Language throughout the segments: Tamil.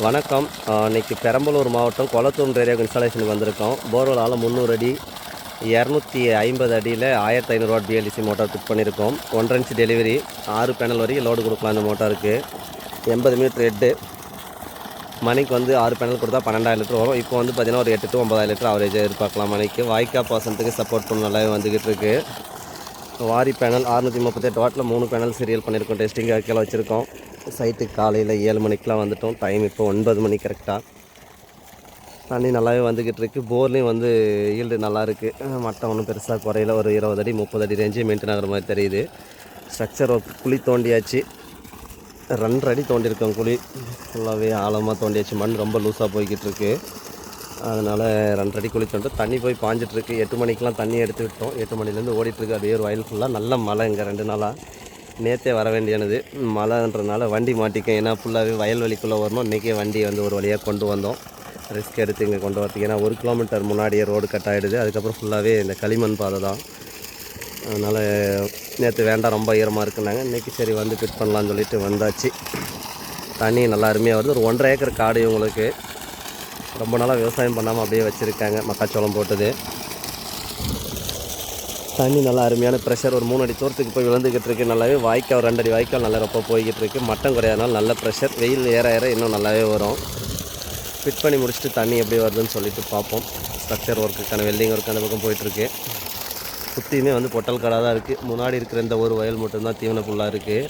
வணக்கம். இன்றைக்கி இன்னைக்கு பெரம்பலூர் மாவட்டம் கொளத்தூர் ஏரியாவுக்கு இன்ஸ்டாலேஷனுக்கு வந்திருக்கோம். போர்வெல் ஆழம் முந்நூறு அடி இரநூத்தி ஐம்பது அடியில் ஆயிரத்தி ஐநூறுவா பிஎல்சி மோட்டார் ஃபிட் பண்ணியிருக்கோம் ஒன்றரை இன்ச்சு டெலிவரி ஆறு பேனல் வரைக்கும் லோடு கொடுக்கலாம் இந்த மோட்டாருக்கு எண்பது மீட்டர் ஹெட்டு. மணிக்கு வந்து ஆறு பேனல் கொடுத்தா பன்னெண்டாயிரம் லிட்டர் வரும். இப்போ வந்து பார்த்திங்கன்னா ஒரு எட்டு டு ஒம்பதாயிரம் லிட்டர் அவரேஜாக எதிர்பார்க்கலாம் மணிக்கு. வாய்க்கா பாசனத்துக்கு சப்போர்ட் பண்ண நல்லாவே வந்துக்கிட்டு இருக்கு. வாரி பேனல் அறுநூற்றி முப்பத்தெட்டு வாட்டில் மூணு பேனல் சீரியல் பண்ணியிருக்கோம் டெஸ்டிங் கீழே வச்சுருக்கோம். சைட்டுக்கு காலையில் ஏழு மணிக்கெலாம் வந்துட்டோம். டைம் இப்போ ஒன்பது மணி கரெக்டாக தண்ணி நல்லாவே வந்துக்கிட்டு இருக்குது போர்லேயும் வந்து ஈல்டு நல்லா இருக்குது மட்டம் ஒன்றும் பெருசாக குறையில. ஒரு இருபது அடி முப்பது அடி ரேஞ்சு மெயின்டைன் ஆகிற மாதிரி தெரியுது. ஸ்ட்ரக்சர் ஒர்க் குழி தோண்டியாச்சு. ரெண்டரை அடி தோண்டியிருக்கோம் குழி. ஃபுல்லாகவே ஆழமாக தோண்டியாச்சு. மண் ரொம்ப லூஸாக போய்கிட்டு இருக்கு. அதனால் ரெண்டரை அடி குழி தோண்டு. தண்ணி போய் பாஞ்சிட்ருக்கு எட்டு மணிக்கெலாம் தண்ணி எடுத்து விட்டோம். எட்டு மணிலேருந்து ஓடிட்டுருக்கு அப்படியே ஒரு வயல் ஃபுல்லாக நல்ல மழை இங்கே ரெண்டு நாளாக நேற்றே வர வேண்டியானது. மழைன்றனால வண்டி மாட்டிக்கும் ஏன்னா ஃபுல்லாகவே வயல்வெளிக்குள்ளே வரணும். இன்றைக்கே வண்டி வந்து ஒரு வழியாக கொண்டு வந்தோம். ரிஸ்க் எடுத்து இங்கே கொண்டு வரதுக்கு. ஏன்னா ஒரு கிலோமீட்டர் முன்னாடியே ரோடு கட் ஆகிடுது அதுக்கப்புறம் ஃபுல்லாகவே இந்த களிமண் பாதை தான். அதனால் நேற்று வேண்டாம் ரொம்ப ஈரமாக இருக்குன்னாங்க. இன்றைக்கி சரி வந்து ஃபிட் பண்ணலான்னு சொல்லிட்டு வந்தாச்சு. தண்ணி நல்லா அருமையாக வருது. ஒரு ஒன்றரை ஏக்கர் காடு இவங்களுக்கு. ரொம்ப நாளாக விவசாயம் பண்ணாமல் அப்படியே வச்சுருக்காங்க. மக்காச்சோளம் போட்டது. தண்ணி நல்லா அருமையான ப்ரெஷர் ஒரு மூணு அடி தூரத்துக்கு போய் விழுந்துக்கிட்டு இருக்கு. நல்லாவே வாய்க்கால் ஒரு ரெண்டடி வாய்க்கால் நல்லா ரொம்ப போய்கிட்டு இருக்கு. மட்டம் குறையாதனால நல்ல ப்ரெஷர் வெயில் ஏற ஏற இன்னும் நல்லாவே வரும். ஃபிட் பண்ணி முடிச்சுட்டு தண்ணி எப்படி வருதுன்னு சொல்லிட்டு பார்ப்போம். ஸ்ட்ரக்சர் ஒர்க்குக்கான வெல்டிங் ஒர்க் அந்த பக்கம் போயிட்டுருக்கு சுற்றியுமே வந்து பொட்டல் கடை தான் இருக்குது முன்னாடி இருக்கிற இந்த ஒரு வயல் மட்டும்தான் தீவன புல்லாக இருக்குது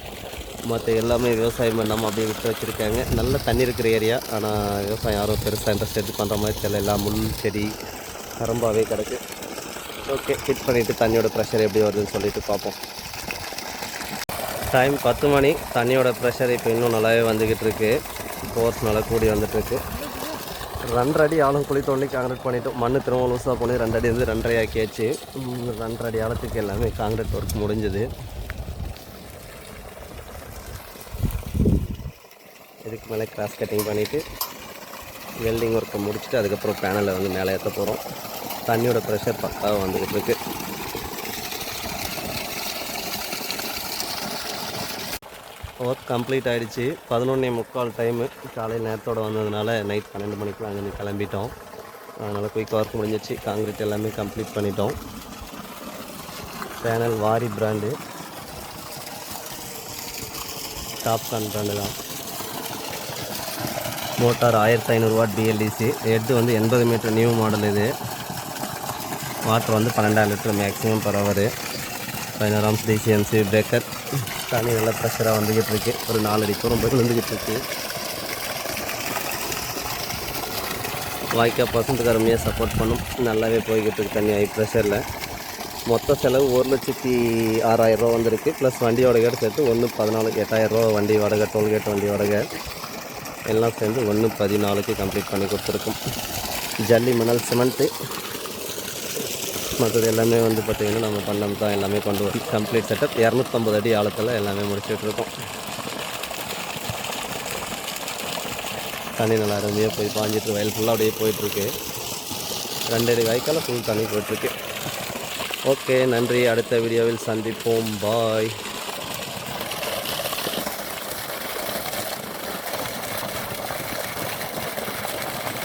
மற்ற எல்லாமே விவசாயம் பண்ணாமல் அப்படியே விட்டு வச்சுருக்காங்க. நல்ல தண்ணி இருக்கிற ஏரியா ஆனால் விவசாயம் யாரும் பெருசாக இன்ட்ரெஸ்ட் எடுத்து பண்ணுற மாதிரி தெரியல. எல்லாம் முள் செடி கரம்பாகவே கிடக்கு. ஓகே ஃபிட் பண்ணிவிட்டு தண்ணியோட ப்ரெஷர் எப்படி வருதுன்னு சொல்லிட்டு பார்ப்போம். டைம் பத்து மணி. தண்ணியோட ப்ரெஷர் இப்போ இன்னும் நல்லாவே வந்துக்கிட்டு இருக்கு. ஃபோர்ஸ் நல்லா கூடி வந்துட்டுருக்கு ரெண்டரை அடி ஆழம் குழி தோண்டி காங்கிரீட் பண்ணிட்டோம் மண் திரும்ப லூஸாக பண்ணி ரெண்டு அடி வந்து ரெண்டரை ஆக்கியாச்சு. ரெண்டரை அடி ஆழத்துக்கு எல்லாமே காங்கிரீட் ஒர்க் முடிஞ்சுது. இதுக்கு மேலே கிராஸ் கட்டிங் பண்ணிவிட்டு வெல்டிங் ஒர்க்கை முடிச்சுட்டு அதுக்கப்புறம் பேனலை வந்து மேலே ஏற்ற போகிறோம் தண்ணியோட ப்ரெஷர் பக்காவாக வந்துக்கிட்டு இருக்கு ஒர்க் கம்ப்ளீட் ஆகிடுச்சு பதினொன்னே முக்கால் டைமு காலையில் நேரத்தோட வந்ததுனால நைட் பன்னெண்டு மணிக்கு அங்கே கிளம்பிட்டோம். அதனால் குயிக் ஒர்க் முடிஞ்சிச்சு. காங்கிரீட் எல்லாமே கம்ப்ளீட் பண்ணிட்டோம். Panel Waaree brand Topcon brand தான். மோட்டார் ஆயிரத்தி ஐநூறுவா டிஎல்டிசி ஹெட்டு வந்து எண்பது மீட்டர் நியூ மாடல் இது. வாட்டர் வந்து பன்னெண்டாயிரம் லிட்டர் மேக்ஸிமம் பர் ஹவர் பதினாறு ஆம்ஸ் டிசிஎம்சி பிரேக்கர் தண்ணி நல்லா ப்ரெஷராக வந்துக்கிட்டு இருக்கு. ஒரு நாலு அடி தூரம் போய் விழுந்துக்கிட்டு இருக்கு. வாய்க்கா பர்சன்ட்டுக்கு அருமையாக சப்போர்ட் பண்ணும். நல்லாவே போய்கிட்டு இருக்கு தண்ணி ஹை ப்ரெஷரில் மொத்த செலவு ஒரு லட்சத்தி ஆறாயிரரூவா ரூபா வந்திருக்கு. ப்ளஸ் வண்டி வாடகை சேர்த்து ஒன்று பதினாலு எட்டாயிரரூவா வண்டி வாடகை டோல்கேட் வண்டி வாடகை. எல்லாம் சேர்ந்து ஒன்று பதினாலுக்கு கம்ப்ளீட் பண்ணி கொடுத்துருக்கோம். ஜல்லி மணல் சிமெண்ட்டு. மற்றது எல்லாமே வந்து பார்த்திங்கன்னா நம்ம பண்ணம் தான் எல்லாமே கொண்டு வரோம் கம்ப்ளீட் செட்டப் இரநூத்தம்பது அடி ஆழத்தில் எல்லாமே முடிச்சுட்ருக்கோம் தண்ணி நல்லா அருமையாக போய் பாஞ்சிட்டு வயல் ஃபுல்லாக அப்படியே போயிட்டுருக்கு ரெண்டடி வாய்க்கால் ஃபுல் தண்ணி போயிட்டுருக்கு ஓகே நன்றி. அடுத்த வீடியோவில் சந்திப்போம். பாய்